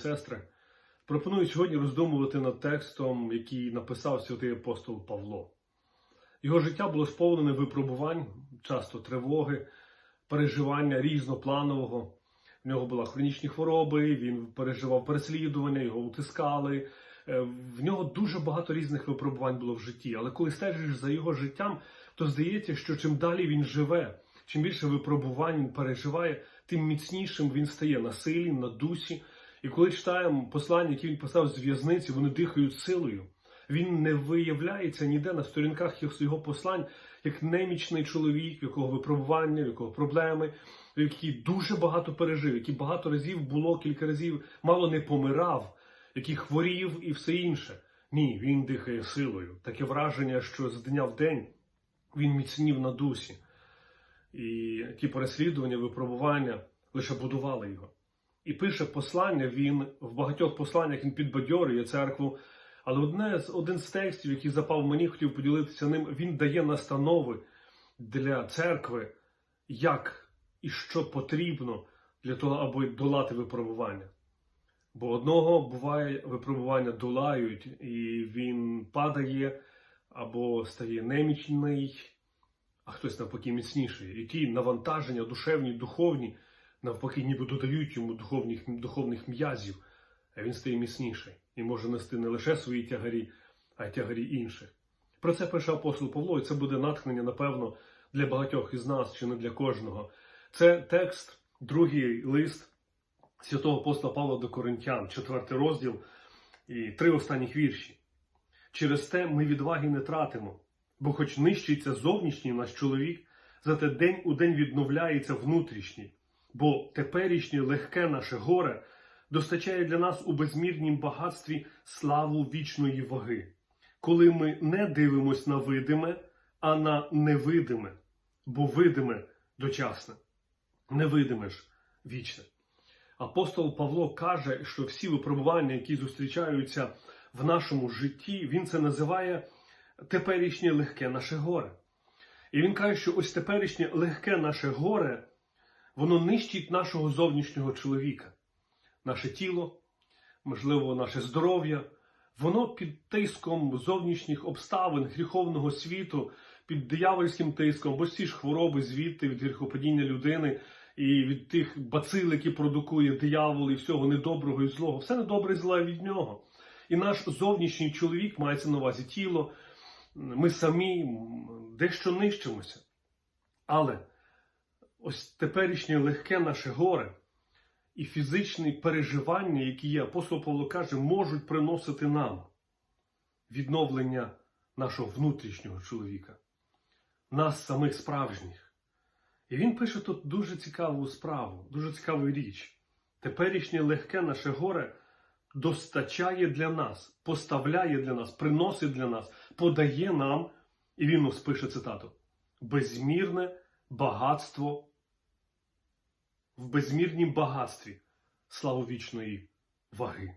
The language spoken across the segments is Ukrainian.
сестри. Пропоную сьогодні роздумувати над текстом, який написав святий апостол Павло. Його життя було сповнене випробувань, часто тривоги, переживання різнопланового. В нього були хронічні хвороби, він переживав переслідування, його утискали. Е, В нього дуже багато різних випробувань було в житті. Але коли стежиш за його життям, то здається, що чим далі він живе, чим більше випробувань він переживає, тим міцнішим він стає на силі, на дусі. І коли читаємо послання, які він писав з в'язниці, вони дихають силою. Він не виявляється ніде на сторінках його послань як немічний чоловік, в якого випробування, в якого проблеми, який дуже багато пережив, який багато разів було кілька разів, мало не помирав, який хворів і все інше. Ні, він дихає силою. Таке враження, що з дня в день він міцнів на дусі. І ті переслідування, випробування лише будували його. І пише послання він в багатьох посланнях він підбадьорює церкву. Але одне з один з текстів, який запав мені, хотів поділитися ним, він дає настанови для церкви, як і що потрібно для того, аби долати випробування. Бо одного буває випробування долають, і він падає або стає немічний, а хтось навпаки міцніший. І ті навантаження душевні, духовні, навпаки, ніби додають йому духовних, духовних м'язів, а він стає міцніший і може нести не лише свої тягарі, а й тягарі інших. Про це пише апостол Павло, і це буде натхнення, напевно, для багатьох із нас, чи не для кожного. Це текст, другий лист святого апостола Павла до Коринтян, четвертий розділ і три останніх вірші. Через те ми відваги не тратимо, бо хоч нищиться зовнішній наш чоловік, зате день у день відновляється внутрішній, бо теперішнє легке наше горе достачає для нас у безмірнім багатстві славу вічної ваги, коли ми не дивимось на видиме, а на невидиме, бо видиме дочасне, невидиме ж вічне. Апостол Павло каже, що всі випробування, які зустрічаються в нашому житті, він це називає теперішнє легке наше горе. І він каже, що ось теперішнє легке наше горе, воно нищить нашого зовнішнього чоловіка, наше тіло, можливо, наше здоров'я. Воно під тиском зовнішніх обставин гріховного світу, під диявольським тиском, бо всі ж хвороби звідти від гріхопадіння людини і від тих бацил, які продукує диявол і всього недоброго і злого, все недобре і зле від нього. І наш зовнішній чоловік мається на увазі тіло. Ми самі дещо нищимося. Але ось теперішнє легке наше горе і фізичні переживання, які є, апостол Павло каже, можуть приносити нам відновлення нашого внутрішнього чоловіка, нас самих справжніх. І він пише тут дуже цікаву справу, дуже цікаву річ. Теперішнє легке наше горе достачає для нас, поставляє для нас, приносить для нас, подає нам, і він пише цитату: безмірне багатство в безмірнім багатстві славовічної ваги.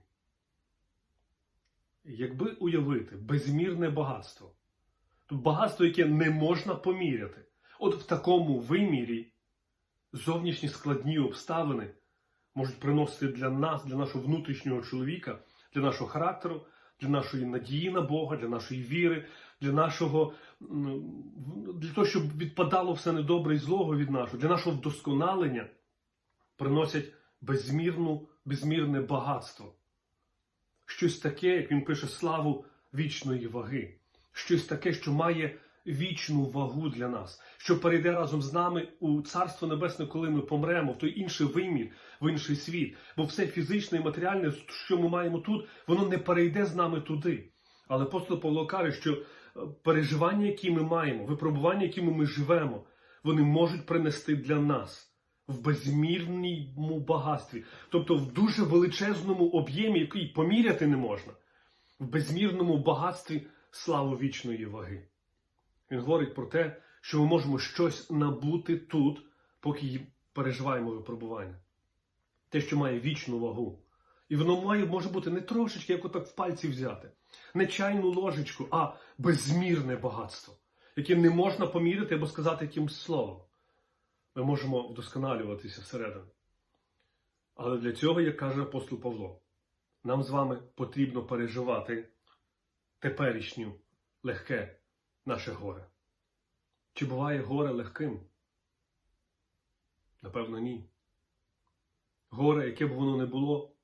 Якби уявити безмірне багатство, то багатство, яке не можна поміряти, от в такому вимірі зовнішні складні обставини можуть приносити для нас, для нашого внутрішнього чоловіка, для нашого характеру, для нашої надії на Бога, для нашої віри, для нашого для того, щоб відпадало все недобре і злого від нашого, для нашого вдосконалення приносять безмірну, безмірне багатство. Щось таке, як він пише, славу вічної ваги, щось таке, що має вічну вагу для нас, що перейде разом з нами у Царство Небесне, коли ми помремо, в той інший вимір, в інший світ. Бо все фізичне і матеріальне, що ми маємо тут, воно не перейде з нами туди. Але апостол Павло каже, що переживання, які ми маємо, випробування, якими ми живемо, вони можуть принести для нас. В безмірному багатстві, тобто в дуже величезному об'ємі, який поміряти не можна, в безмірному багатстві славу вічної ваги. Він говорить про те, що ми можемо щось набути тут, поки переживаємо випробування. Те, що має вічну вагу. І воно має, може бути не трошечки, як отак в пальці взяти, не чайну ложечку, а безмірне багатство, яке не можна поміряти або сказати якимось словом. Ми можемо вдосконалюватися всередину. Але для цього, як каже апостол Павло, нам з вами потрібно переживати теперішню легке наше горе. Чи буває горе легким? Напевно, ні. Горе, яке б воно не було,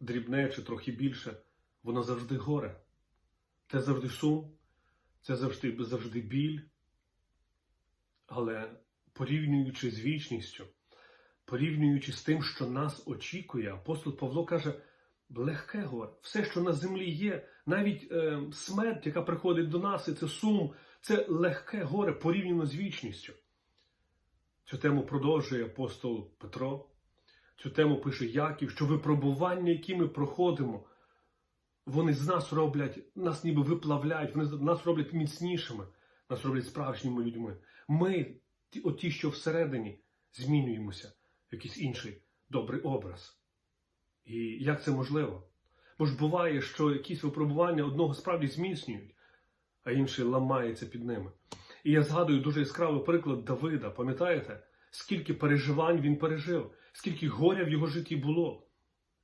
дрібне чи трохи більше, воно завжди горе. Це завжди сум, це завжди, завжди біль. Але порівнюючи з вічністю, порівнюючи з тим, що нас очікує, апостол Павло каже, легке горе, все, що на землі є, навіть е, смерть, яка приходить до нас, і це сум, це легке горе порівняно з вічністю. Цю тему продовжує апостол Петро. Цю тему пише Яків, що випробування, які ми проходимо, вони з нас роблять, нас ніби виплавляють, вони нас роблять міцнішими, нас роблять справжніми людьми. Ми, оті, що всередині, змінюємося в якийсь інший добрий образ. І як це можливо? Бо ж буває, що якісь випробування одного справді зміцнюють, а інший ламається під ними. І я згадую дуже яскравий приклад Давида. Пам'ятаєте, скільки переживань він пережив, скільки горя в його житті було.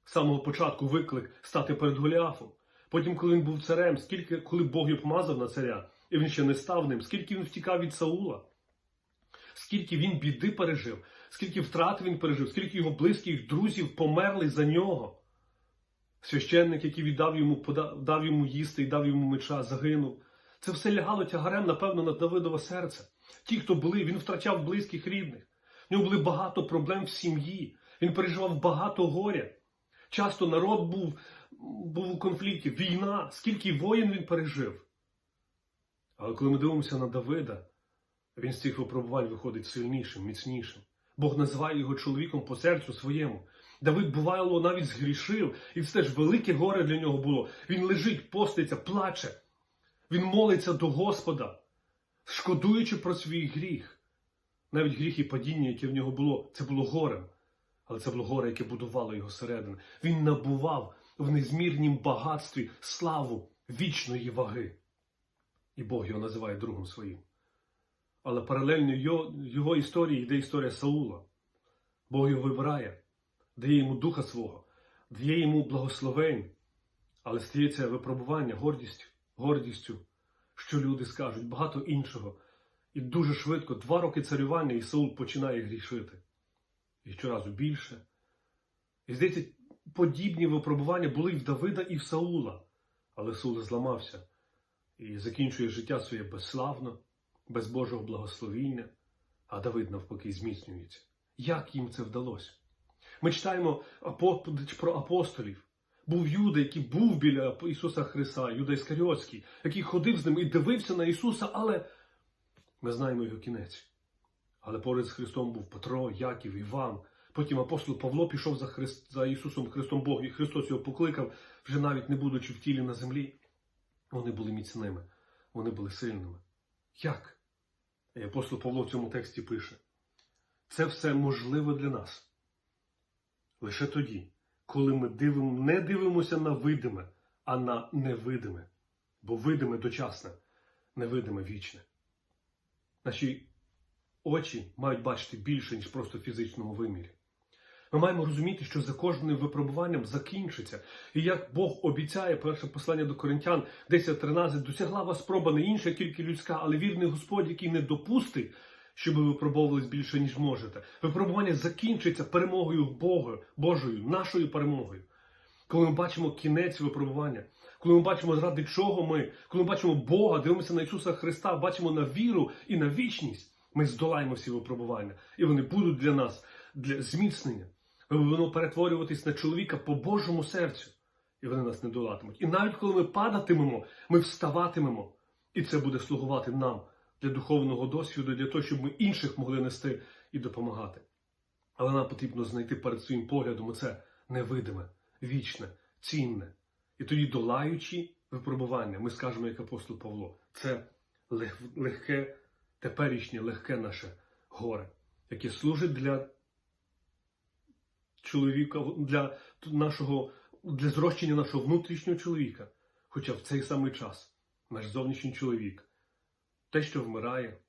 З самого початку виклик стати перед Голіафом. Потім, коли він був царем, скільки, коли Бог його помазав на царя, і він ще не став ним, скільки він втікав від Саула, скільки він біди пережив, скільки втрат він пережив, скільки його близьких друзів померли за нього. Священник, який віддав йому, подав, дав йому їсти і дав йому меча, загинув. Це все лягало тягарем, напевно, на Давидове серце. Ті, хто були, він втрачав близьких рідних. В нього були багато проблем в сім'ї. Він переживав багато горя. Часто народ був, був у конфлікті, війна, скільки воїн він пережив. Але коли ми дивимося на Давида, він з цих випробувань виходить сильнішим, міцнішим. Бог називає його чоловіком по серцю своєму. Давид, бувало, навіть згрішив, і це ж велике горе для нього було. Він лежить, поститься, плаче. Він молиться до Господа, шкодуючи про свій гріх. Навіть гріх і падіння, яке в нього було, це було горем. Але це було горе, яке будувало його середину. Він набував в незмірнім багатстві славу вічної ваги. І Бог його називає другом своїм. Але паралельно його, його історії йде історія Саула. Бог його вибирає, дає йому духа свого, дає йому благословень, але стається випробування гордістю, гордістю, що люди скажуть, багато іншого. І дуже швидко, два роки царювання, і Саул починає грішити. І щоразу більше. І здається, подібні випробування були і в Давида, і в Саула. Але Саул зламався і закінчує життя своє безславно, без Божого благословіння, а Давид навпаки зміцнюється. Як їм це вдалося? Ми читаємо про апостолів. Був Юда, який був біля Ісуса Христа, Юда Іскаріотський, який ходив з ним і дивився на Ісуса, але ми знаємо його кінець. Але поряд з Христом був Петро, Яків, Іван. Потім апостол Павло пішов за Христ, за Ісусом Христом Бог, і Христос його покликав, вже навіть не будучи в тілі на землі. Вони були міцними, вони були сильними. Як? І апостол Павло в цьому тексті пише: це все можливо для нас. Лише тоді, коли ми дивимо, не дивимося на видиме, а на невидиме. Бо видиме дочасне, невидиме вічне. Наші очі мають бачити більше, ніж просто в фізичному вимірі. Ми маємо розуміти, що за кожним випробуванням закінчиться. І як Бог обіцяє, перше послання до Коринтян 10.13, досягла вас спроба не інша, тільки людська, але вірний Господь, який не допустить, щоб ви випробовувались більше, ніж можете. Випробування закінчиться перемогою Бога, Божою, нашою перемогою. Коли ми бачимо кінець випробування, коли ми бачимо, заради чого ми, коли ми бачимо Бога, дивимося на Ісуса Христа, бачимо на віру і на вічність, ми здолаємо всі випробування. І вони будуть для нас для зміцнення. Будемо перетворюватись на чоловіка по Божому серцю, і вони нас не долатимуть. І навіть коли ми падатимемо, ми вставатимемо. І це буде слугувати нам для духовного досвіду, для того, щоб ми інших могли нести і допомагати. Але нам потрібно знайти перед своїм поглядом оце невидиме, вічне, цінне. І тоді, долаючи випробування, ми скажемо, як апостол Павло, це легке, теперішнє, легке наше горе, яке служить для чоловіка, для нашого, для зрощення нашого внутрішнього чоловіка. Хоча в цей самий час наш зовнішній чоловік, те, що вмирає,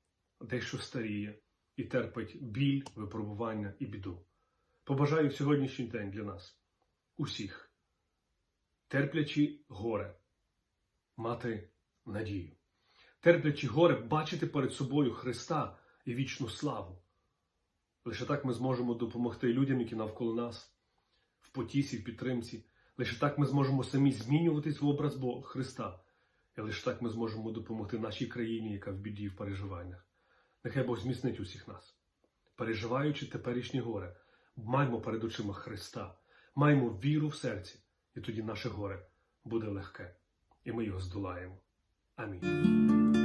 дещо старіє і терпить біль, випробування і біду. побажаю сьогоднішній день для нас, усіх, терплячи горе, мати надію, терплячи горе, бачити перед собою Христа і вічну славу. Лише так ми зможемо допомогти людям, які навколо нас, в потісі, в підтримці. Лише так ми зможемо самі змінюватись в образ Бога Христа. І лише так ми зможемо допомогти нашій країні, яка в біді і в переживаннях. Нехай Бог зміцнить усіх нас. Переживаючи теперішнє горе, маємо перед очима Христа, маємо віру в серці, і тоді наше горе буде легке, і ми його здолаємо. Амінь.